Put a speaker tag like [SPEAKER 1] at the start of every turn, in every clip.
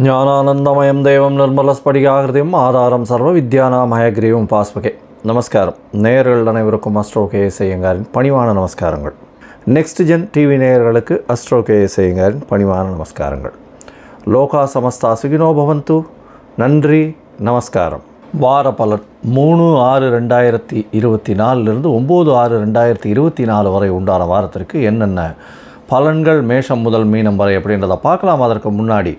[SPEAKER 1] ஞானானந்தமயம் தெய்வம் நிர்மலஸ்படிகாகிருதியும் ஆதாரம் சர்வ வித்யானாமயகிரியும் பாஸ்பகே. நமஸ்காரம். நேயர்கள் அனைவருக்கும் அஸ்ட்ரோ கே செய்யுங்காரின் பணிவான நமஸ்காரங்கள். நெக்ஸ்ட் ஜென் டிவி நேயர்களுக்கு அஸ்ட்ரோ கே செய்யுங்காரின் பணிவான நமஸ்காரங்கள். லோகா சமஸ்தா சுகினோ பவந்து. நன்றி. நமஸ்காரம். வார பலன் மூணு ஆறு ரெண்டாயிரத்தி இருபத்தி நாலுலேருந்து ஒம்பது ஆறு ரெண்டாயிரத்தி இருபத்தி நாலு வரை உண்டான வாரத்திற்கு என்னென்ன பலன்கள் மேஷம் முதல் மீனம் வரை அப்படின்றத பார்க்கலாம். அதற்கு முன்னாடி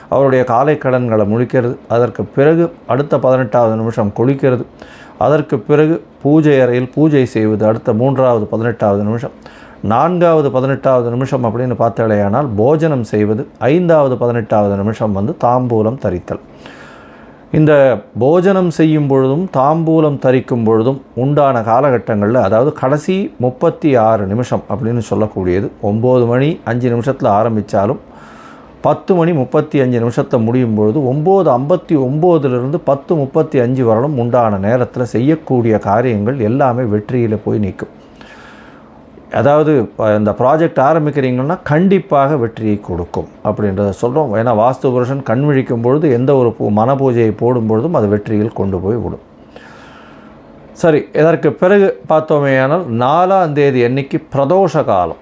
[SPEAKER 1] அவருடைய காலை கடன்களை முழிக்கிறது. அதற்கு பிறகு அடுத்த பதினெட்டாவது நிமிஷம் குளிக்கிறது. அதற்கு பிறகு பூஜை அறையில் பூஜை செய்வது அடுத்த மூன்றாவது பதினெட்டாவது நிமிஷம். நான்காவது பதினெட்டாவது நிமிஷம் அப்படின்னு பார்த்தாலேயானால் போஜனம் செய்வது ஐந்தாவது பதினெட்டாவது நிமிஷம் வந்து தாம்பூலம் தரித்தல். இந்த போஜனம் செய்யும் பொழுதும் தாம்பூலம் தரிக்கும் பொழுதும் உண்டான காலகட்டங்களில் அதாவது கடைசி முப்பத்தி ஆறு நிமிஷம் அப்படின்னு சொல்லக்கூடியது. ஒம்பது மணி அஞ்சு நிமிஷத்தில் ஆரம்பித்தாலும் பத்து மணி முப்பத்தி அஞ்சு நிமிஷத்தை முடியும் பொழுது ஒம்பது ஐம்பத்தி ஒம்போதுலேருந்து பத்து முப்பத்தி அஞ்சு வரலும் உண்டான நேரத்தில் செய்யக்கூடிய காரியங்கள் எல்லாமே வெற்றியில் போய் நிற்கும். அதாவது இப்போ இந்த ப்ராஜெக்ட் ஆரம்பிக்கிறீங்கன்னா கண்டிப்பாக வெற்றியை கொடுக்கும் அப்படின்றத சொல்கிறோம் ஏன்னா வாஸ்து புருஷன் கண் விழிக்கும் பொழுது எந்த ஒரு பூ மன பூஜையை போடும் பொழுதும் அது வெற்றியில் கொண்டு போய் விடும். சரி இதற்கு பிறகு பார்த்தோமேயானால் நாலாம் தேதி அன்னைக்கு பிரதோஷ காலம்.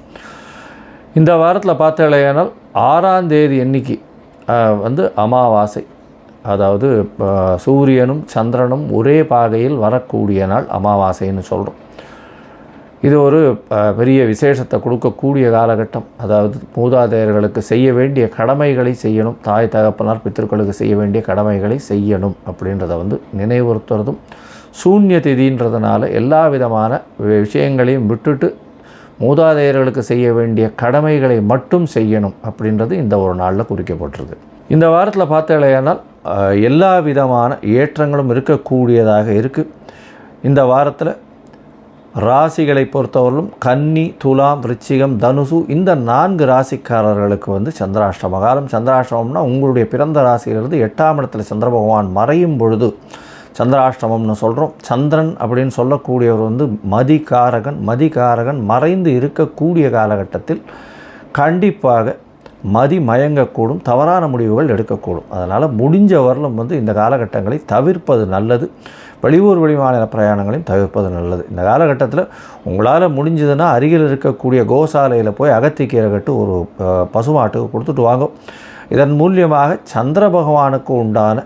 [SPEAKER 1] இந்த வாரத்தில் பார்த்தீங்களேனால் ஆறாம் தேதி எண்ணிக்கை வந்து அமாவாசை. அதாவது சூரியனும் சந்திரனும் ஒரே பாகையில் வரக்கூடிய நாள் அமாவாசைன்னு சொல்கிறோம் இது ஒரு பெரிய விசேஷத்தை கொடுக்கக்கூடிய காலகட்டம். அதாவது மூதாதையர்களுக்கு செய்ய வேண்டிய கடமைகளை செய்யணும். தாய் தகப்பனார் பித்தர்களுக்கு செய்ய வேண்டிய கடமைகளை செய்யணும் அப்படின்றத வந்து நினைவுறுத்துறதும் சூன்ய திதின்றதுனால எல்லா விதமான விஷயங்களையும் விட்டுட்டு மூதாதையர்களுக்கு செய்ய வேண்டிய கடமைகளை மட்டும் செய்யணும் அப்படின்றது இந்த ஒரு நாளில் குறிக்கப்பட்டிருக்கு இந்த வாரத்தில் பார்த்த இல்லையானால் எல்லா விதமான ஏற்றங்களும் இருக்கக்கூடியதாக இருக்குது இந்த வாரத்தில் ராசிகளை பொறுத்தவரையிலும் கன்னி துலாம் ரிச்சிகம் தனுசு இந்த நான்கு ராசிக்காரர்களுக்கு வந்து சந்திராஷ்டம காலம் சந்திராஷ்டமம்னா உங்களுடைய பிறந்த ராசியிலிருந்து எட்டாம் இடத்துல சந்திர பகவான் மறையும் பொழுது சந்திராஷ்டமம்னு சொல்கிறோம் சந்திரன் அப்படின்னு சொல்லக்கூடியவர் வந்து மதிகாரகன். மதிகாரகன் மறைந்து இருக்கக்கூடிய காலகட்டத்தில் கண்டிப்பாக மதி மயங்கக்கூடும் தவறான முடிவுகள் எடுக்கக்கூடும். அதனால் முடிஞ்ச வரலும் வந்து இந்த காலகட்டங்களை தவிர்ப்பது நல்லது. வெளியூர் வெளிமாநில பிரயாணங்களையும் தவிர்ப்பது நல்லது. இந்த காலகட்டத்தில் உங்களால் முடிஞ்சதுன்னா அருகில் இருக்கக்கூடிய கோசாலையில் போய் அகத்திக்கீரை கட்டு ஒரு பசுமாட்டுக்கு கொடுத்துட்டு வாங்கும் இதன் மூலியமாக சந்திர பகவானுக்கு உண்டான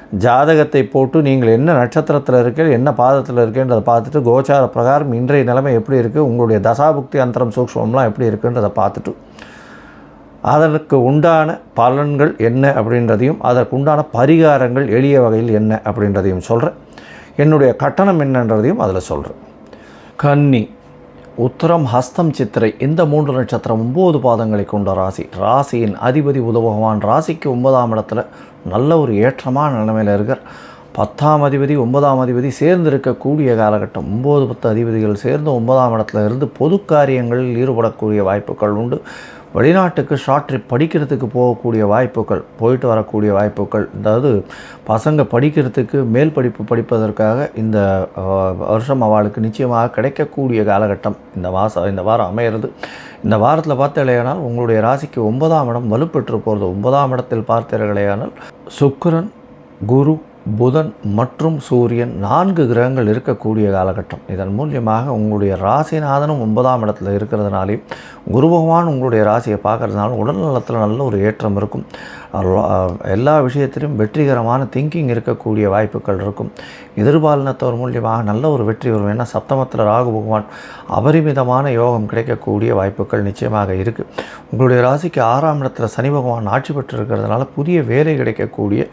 [SPEAKER 1] ஜாதகத்தை போட்டு நீங்கள் என்ன நட்சத்திரத்தில் இருக்கீர்கள் என்ன பாதத்தில் இருக்கேன்றதை பார்த்துட்டு கோச்சார பிரகாரம் இன்றைய நிலைமை எப்படி இருக்குது உங்களுடைய தசாபுக்தி அந்தரம் சூக்ஷ்மம்லாம் எப்படி இருக்குன்றதை பார்த்துட்டு அதற்கு உண்டான பலன்கள் என்ன அப்படின்றதையும் அதற்கு உண்டான பரிகாரங்கள் எளிய வகையில் என்ன அப்படின்றதையும் சொல்கிறேன் என்னுடைய கட்டணம் என்னன்றதையும் அதில் சொல்கிறேன் கன்னி. உத்தரம் ஹஸ்தம் சித்திரை இந்த மூன்று நட்சத்திரம் ஒம்பது பாதங்களை கொண்ட ராசி. ராசியின் அதிபதி புத ராசிக்கு ஒன்பதாம் இடத்துல நல்ல ஒரு ஏற்றமான நிலைமையில் இருக்கார். பத்தாம் அதிபதி ஒன்பதாம் அதிபதி சேர்ந்து இருக்கக்கூடிய காலகட்டம். ஒம்பது பத்து அதிபதிகள் சேர்ந்து ஒன்பதாம் இடத்துல இருந்து பொது காரியங்களில் ஈடுபடக்கூடிய வாய்ப்புகள் உண்டு. வெளிநாட்டுக்கு ஷார்ட் ட்ரிப் படிக்கிறதுக்கு போகக்கூடிய வாய்ப்புகள் போயிட்டு வரக்கூடிய வாய்ப்புகள் அதாவது பசங்க படிக்கிறதுக்கு மேல் படிப்பு படிப்பதற்காக இந்த வருஷம் அவளுக்கு நிச்சயமாக கிடைக்கக்கூடிய காலகட்டம். இந்த மாதம் இந்த வாரம் அமையிறது. இந்த வாரத்தில் பார்த்தீர்களேயானால் உங்களுடைய ராசிக்கு ஒன்பதாம் இடம் வலுப்பெற்று போகிறது. ஒன்பதாம் இடத்தில் பார்த்தீர்களேயானால் சுக்கரன் குரு புதன் மற்றும் சூரியன் நான்கு கிரகங்கள் இருக்கக்கூடிய காலகட்டம். இதன் மூலியமாக உங்களுடைய ராசிநாதனும் ஒன்பதாம் இடத்துல இருக்கிறதுனாலையும் குரு பகவான் உங்களுடைய ராசியை பார்க்கறதுனால உடல் நலத்தில் நல்ல ஒரு ஏற்றம் இருக்கும். எல்லா விஷயத்திலும் வெற்றிகரமான திங்கிங் இருக்கக்கூடிய வாய்ப்புகள் இருக்கும். எதிர்பாலினத்தவர் மூலியமாக நல்ல ஒரு வெற்றி வரும். ஏன்னா சப்தமத்தில் ராகு பகவான் அபரிமிதமான யோகம் கிடைக்கக்கூடிய வாய்ப்புகள் நிச்சயமாக இருக்குது உங்களுடைய ராசிக்கு ஆறாம் இடத்துல சனி பகவான் ஆட்சி பெற்று இருக்கிறதுனால புதிய வேலை கிடைக்கக்கூடிய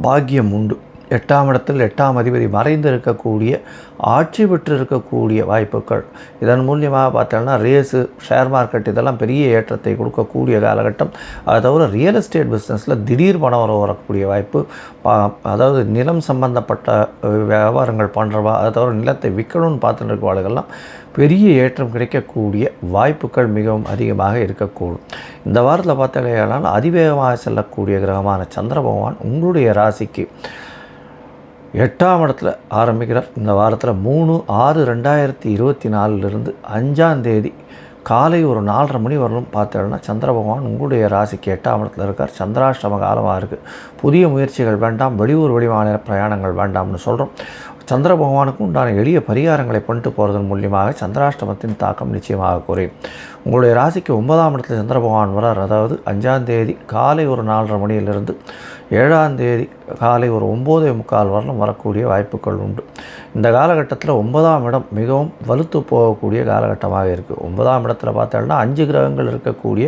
[SPEAKER 1] பாக்கியம் உண்டு. எட்டாம் இடத்தில் எட்டாம் அதிபதி மறைந்து இருக்கக்கூடிய ஆட்சி பெற்று இருக்கக்கூடிய வாய்ப்புகள். இதன் மூலியமாக பார்த்தோம்னா ரேஸு ஷேர் மார்க்கெட் இதெல்லாம் பெரிய ஏற்றத்தை கொடுக்கக்கூடிய காலகட்டம். அது தவிர ரியல் எஸ்டேட் பிஸ்னஸில் திடீர் பணம் வர வரக்கூடிய வாய்ப்பு. அதாவது நிலம் சம்பந்தப்பட்ட வியாபாரங்கள் பண்ணுறவா அதை தவிர நிலத்தை விற்கணும்னு பார்த்துட்டு இருக்கவாளுகள்லாம் பெரிய ஏற்றம் கிடைக்கக்கூடிய வாய்ப்புகள் மிகவும் அதிகமாக இருக்கக்கூடும். இந்த வாரத்தில் பார்த்தாலும் அதிவேகமாக செல்லக்கூடிய கிரகமான சந்திர பகவான் உங்களுடைய ராசிக்கு எட்டாம் இடத்துல ஆரம்பிக்கிறார். இந்த வாரத்தில் மூணு ஆறு ரெண்டாயிரத்தி இருபத்தி நாலுலேருந்து அஞ்சாம் தேதி காலை ஒரு நாலரை மணி வரலும் பார்த்தேன்னா சந்திர பகவான் உங்களுடைய ராசிக்கு எட்டாம் இடத்துல இருக்கார். சந்திராஷ்டம காலமாக இருக்குது புதிய முயற்சிகள் வேண்டாம் வெளியூர் வெளிமாநில பிரயாணங்கள் வேண்டாம்னு சொல்கிறோம் சந்திர பகவானுக்கு உண்டான எளிய பரிகாரங்களை பண்ணிட்டு போகிறதன் மூலியமாக சந்திராஷ்டமத்தின் தாக்கம் நிச்சயமாக குறையும். உங்களுடைய ராசிக்கு ஒன்பதாம் இடத்துல சந்திர பகவான் வரார். அதாவது அஞ்சாம் தேதி காலை ஒரு நாலரை மணியிலிருந்து ஏழாம் தேதி காலை ஒரு ஒம்போதே முக்கால் வரலும் வரக்கூடிய வாய்ப்புகள் உண்டு. இந்த காலகட்டத்தில் ஒன்பதாம் இடம் மிகவும் வலுத்து போகக்கூடிய காலகட்டமாக இருக்குது ஒன்பதாம் இடத்துல பார்த்தோம்னா அஞ்சு கிரகங்கள் இருக்கக்கூடிய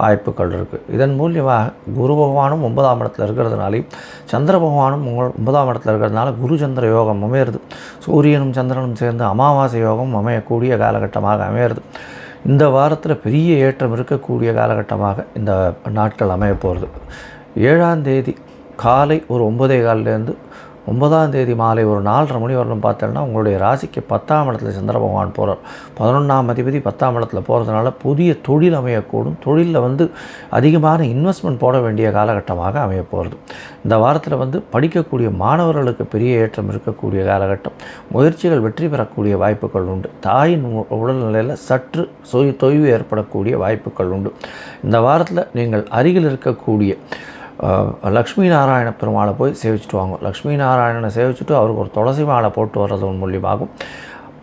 [SPEAKER 1] வாய்ப்புகள் இருக்குது இதன் மூலியமாக குரு பகவானும் ஒன்பதாம் இடத்துல இருக்கிறதுனாலையும் சந்திர பகவானும் உங்கள் ஒன்பதாம் இடத்துல இருக்கிறதுனால குரு சந்திர யோகம் அமையிறது. சூரியனும் சந்திரனும் சேர்ந்து அமாவாசை யோகம் அமையக்கூடிய காலகட்டமாக அமையிறது. இந்த வாரத்தில் பெரிய ஏற்றம் இருக்கக்கூடிய காலகட்டமாக இந்த நாட்கள் அமைய போகிறது ஏழாம் தேதி காலை ஒரு ஒம்பதே காலிலேருந்து ஒன்பதாம் தேதி மாலை ஒரு நாலரை மணி வரலும் பார்த்தோன்னா உங்களுடைய ராசிக்கு பத்தாம் இடத்துல சந்திர பகவான் போகிறார் பதினொன்றாம் அதிபதி பத்தாம் இடத்துல போகிறதுனால புதிய தொழில் அமையக்கூடும். தொழிலில் வந்து அதிகமான இன்வெஸ்ட்மெண்ட் போட வேண்டிய காலகட்டமாக அமைய போகிறது இந்த வாரத்தில் வந்து படிக்கக்கூடிய மாணவர்களுக்கு பெரிய ஏற்றம் இருக்கக்கூடிய காலகட்டம். முயற்சிகள் வெற்றி பெறக்கூடிய வாய்ப்புகள் உண்டு. தாயின் உடல்நிலையில் சற்று சொய் தொய்வு ஏற்படக்கூடிய வாய்ப்புகள் உண்டு. இந்த வாரத்தில் நீங்கள் அருகில் இருக்கக்கூடிய லக்ஷ்மி நாராயண பெருமாளை போய் சேவிச்சுட்டு வாங்க. லக்ஷ்மி நாராயணனை சேவிச்சுட்டு அவருக்கு ஒரு துளசி மாலை போட்டு வர்றது மூலியமாகும்.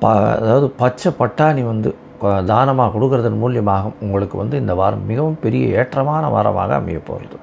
[SPEAKER 1] ப அதாவது பச்சை பட்டாணி வந்து தானமாக கொடுக்கறதன் மூலியமாக உங்களுக்கு வந்து இந்த வாரம் மிகவும் பெரிய ஏற்றமான வாரமாக அமைய போகிறது.